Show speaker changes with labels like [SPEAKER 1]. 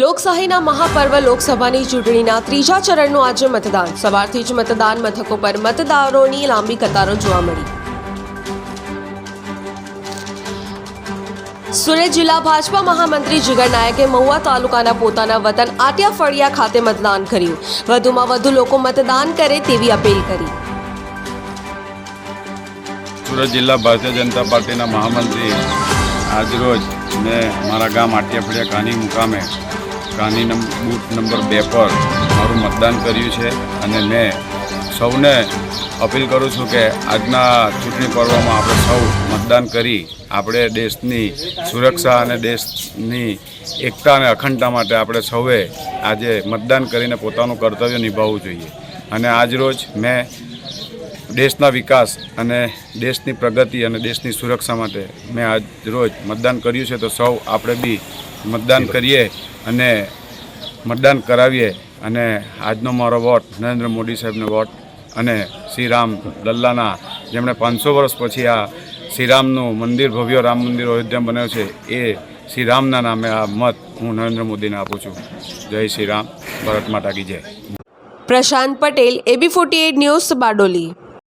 [SPEAKER 1] લોકશાહીના મહાપર્વ લોકસભાની ચૂંટણીના ત્રીજા ચરણનું આજે મતદાન. સવારથી જ મતદાન મથકો પર મતદારોની લાંબી કતારો જોવા મળી. સુરત જિલ્લા ભાજપા મહામંત્રી જીગર નાયકે મહુવા તાલુકાના પોતાના વતન આટિયા ફળિયા ખાતે મતદાન કર્યું. વધુમાં વધુ લોકો મતદાન કરે તેવી અપીલ કરી.
[SPEAKER 2] સુરત જિલ્લા ભારતીય જનતા પાર્ટીના મહામંત્રી આજરોજ મેં મારા ગામ આટિયાફળિયા કાની મુકામે નંબ- બૂથ નંબર બે પર મારું મતદાન કર્યું છે અને મેં સૌને અપીલ કરું છું કે આજના ચૂંટણી પર્વમાં આપણે સૌ મતદાન કરી આપણે દેશની સુરક્ષા અને દેશની એકતા અને અખંડતા માટે આપણે સૌએ આજે મતદાન કરીને પોતાનું કર્તવ્ય નિભાવવું જોઈએ. અને આજરોજ મેં દેશના વિકાસ અને દેશની પ્રગતિ અને દેશની સુરક્ષા માટે મેં આજ રોજ મતદાન કર્યું છે તો સૌ આપણે બી મતદાન કરીએ અને મતદાન કરાવીએ અને આજનો મારો વોટ નરેન્દ્ર મોદી સાહેબનો વોટ અને શ્રી રામ લલ્લાના જેમણે પાંચસો વર્ષ પછી આ શ્રીરામનું મંદિર, ભવ્ય રામ મંદિર અયોધ્યા બન્યો છે, એ શ્રી રામના નામે આ મત હું નરેન્દ્ર મોદીને આપું છું. જય શ્રી રામ ભારત માતા કી જય.
[SPEAKER 1] Prashant Patel, AB forty news Bardoli.